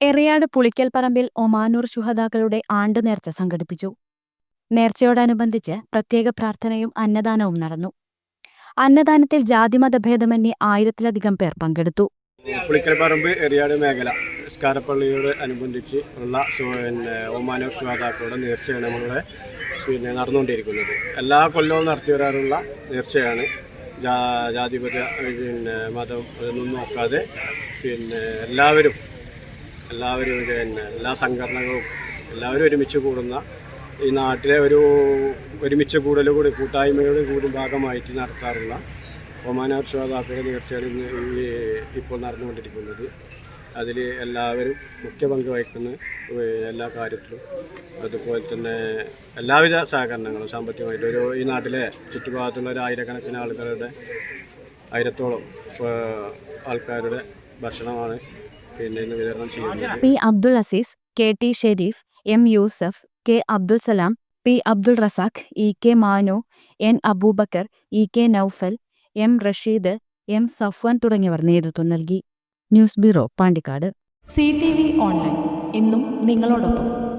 Eriyad Pulikkal Parambil Omanur ശുഹദാക്കളുടെ ആണ്ട് നേർച്ച സംഘടിപ്പിച്ചു. നേർച്ചയോടനുബന്ധിച്ച് പ്രത്യേക പ്രാർത്ഥനയും അന്നദാനവും നടന്നു. അന്നദാനത്തിൽ ജാതിമതഭേദമന്യേ ആയിരത്തിലധികം പേർ പങ്കെടുത്തു. പുളിക്കൽപ്പറമ്പ് എറിയാട് മേഖല സ്കാരപ്പള്ളിയോട് അനുബന്ധിച്ച് ഉള്ള പിന്നെ ഒമാനോ ശ്രോതാക്കളുടെ നേർച്ചയാണ് നമ്മളിവിടെ പിന്നെ നടന്നുകൊണ്ടിരിക്കുന്നത്. എല്ലാ കൊല്ലവും നടത്തി വരാറുള്ള നേർച്ചയാണ്. ജാതിപത പിന്നെ മതം അതൊന്നും നോക്കാതെ പിന്നെ എല്ലാവരും എല്ലാവരും പിന്നെ എല്ലാ സംഘടനകളും എല്ലാവരും ഒരുമിച്ച് കൂടുന്ന ഈ നാട്ടിലെ ഒരു ഒരുമിച്ച് കൂടൽ കൂടി കൂട്ടായ്മയുടെ കൂടി ഭാഗമായിട്ട് നടത്താറുള്ള ഒമാനാർ ശ്രോതാക്കളുടെ നേർച്ചയാണ് ഇന്ന് ഈ ഇപ്പോൾ നടന്നുകൊണ്ടിരിക്കുന്നത്. അതിൽ എല്ലാവരും മുഖ്യ പങ്ക് വഹിക്കുന്ന എല്ലാ കാര്യത്തിലും അതുപോലെ തന്നെ എല്ലാവിധ സഹകരണങ്ങളും സാമ്പത്തികമായിട്ട്. ഒരു ഈ നാട്ടിലെ ചുറ്റുഭാഗത്തുള്ള ഒരു ആയിരക്കണക്കിന് ആളുകളുടെ ആയിരത്തോളം ആൾക്കാരുടെ ഭക്ഷണമാണ് P Abdul Aziz K T Sharif M Yusuf K Abdul Salam P Abdul Razak E K Manu N Abubakar E K Noufal M Rasheed M Safwan തുടങ്ങിയവർ നേതൃത്വം നൽകി. News bureau Pandikkad. C T V online. എന്നും നിങ്ങളോടൊപ്പം.